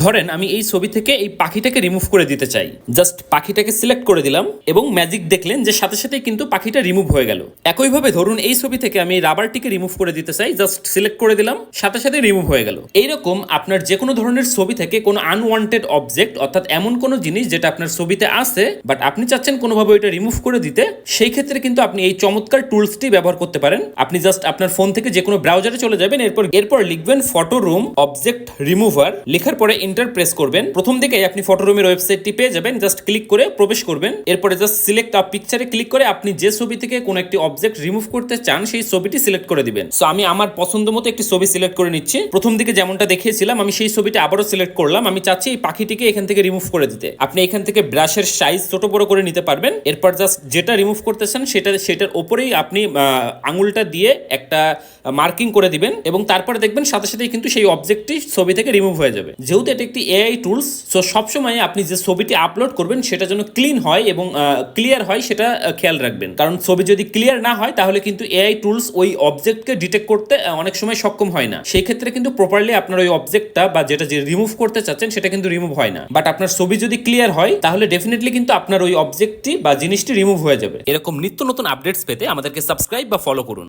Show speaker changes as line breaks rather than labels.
ধরেন আমি এই ছবি থেকে এই পাখিটাকে রিমুভ করে দিতে চাই। জাস্ট পাখিটাকে সিলেক্ট করে দিলাম এবং ম্যাজিক দেখলেন যে সাথে সাথে কিন্তু পাখিটা রিমুভ হয়ে গেল। একইভাবে ধরুন এই ছবি থেকে আমি রাবারটিকে রিমুভ করে দিতে চাই জাস্ট সিলেক্ট করে দিলাম, সাথে সাথে রিমুভ হয়ে গেল। এইরকম আপনার যে কোনো ধরনের ছবি থেকে কোনো আনওয়ান্টেড অবজেক্ট অর্থাৎ এমন কোনো জিনিস যেটা আপনার ছবিতে আছে বাট আপনি চাচ্ছেন কোনোভাবে ওইটা রিমুভ করে দিতে, সেই ক্ষেত্রে কিন্তু আপনি এই চমৎকার টুলসটি ব্যবহার করতে পারেন। আপনি জাস্ট আপনার ফোন থেকে যে কোনো ব্রাউজারে চলে যাবেন, এরপর এরপর লিখবেন ফটো রুম অবজেক্ট রিমুভার লেখার পরে এন্টার প্রেস করবেন। প্রথম দিকে আপনি ফটো রুমের ওয়েবসাইটটি পেয়ে যাবেন। জাস্ট ক্লিক করে প্রবেশ করবেন। এরপরে জাস্ট সিলেক্ট আ পিকচারে ক্লিক করে আপনি যে ছবি থেকে কোনো একটি অবজেক্ট রিমুভ করতে চান, সেই ছবিটি সিলেক্ট করে দিবেন। সো আমি আমার পছন্দ মতো একটি ছবি সিলেক্ট করে নিচ্ছি। প্রথম দিকে যেমনটা দেখিয়েছিলাম, আমি সেই ছবিটা আবারও সিলেক্ট করলাম। আমি চাচ্ছি এই পাখিটিকে এখান থেকে রিমুভ করে দিতে। আপনি এখান থেকে ব্রাশের সাইজ ছোট বড় করে নিতে পারবেন। এরপর জাস্ট যেটা রিমুভ করতে চান, সেটা, সেটার ওপরেই আপনি আঙুলটা দিয়ে একটা মার্কিং করে দিবেন। এবং তারপরে দেখবেন সাথে, সাথেই কিন্তু সেই অবজেক্টটি ছবি থেকে রিমুভ হয়ে যাবে। যেহেতু এটা একটি এআই টুলস সো সবসময় আপনি যে ছবিটি আপলোড করবেন সেটা যেন ক্লিন হয় এবং ক্লিয়ার হয় সেটা খেয়াল রাখবেন। কারণ ছবি যদি ক্লিয়ার না হয় তাহলে কিন্তু এআই টুলস ওই অবজেক্টকে ডিটেক্ট করতে অনেক সময় সক্ষম হয় না। সেই ক্ষেত্রে কিন্তু প্রপারলি আপনার ওই অবজেক্টটা বা যেটা যে রিমুভ করতে চাচ্ছেন সেটা কিন্তু রিমুভ হয় না। বাট আপনার ছবি যদি ক্লিয়ার হয়, তাহলে ডেফিনেটলি কিন্তু আপনার ওই অবজেক্টটি বা জিনিসটি রিমুভ হয়ে যাবে। এরকম নিত্য নতুন আপডেটস পেতে আমাদেরকে সাবস্ক্রাইব বা ফলো করুন।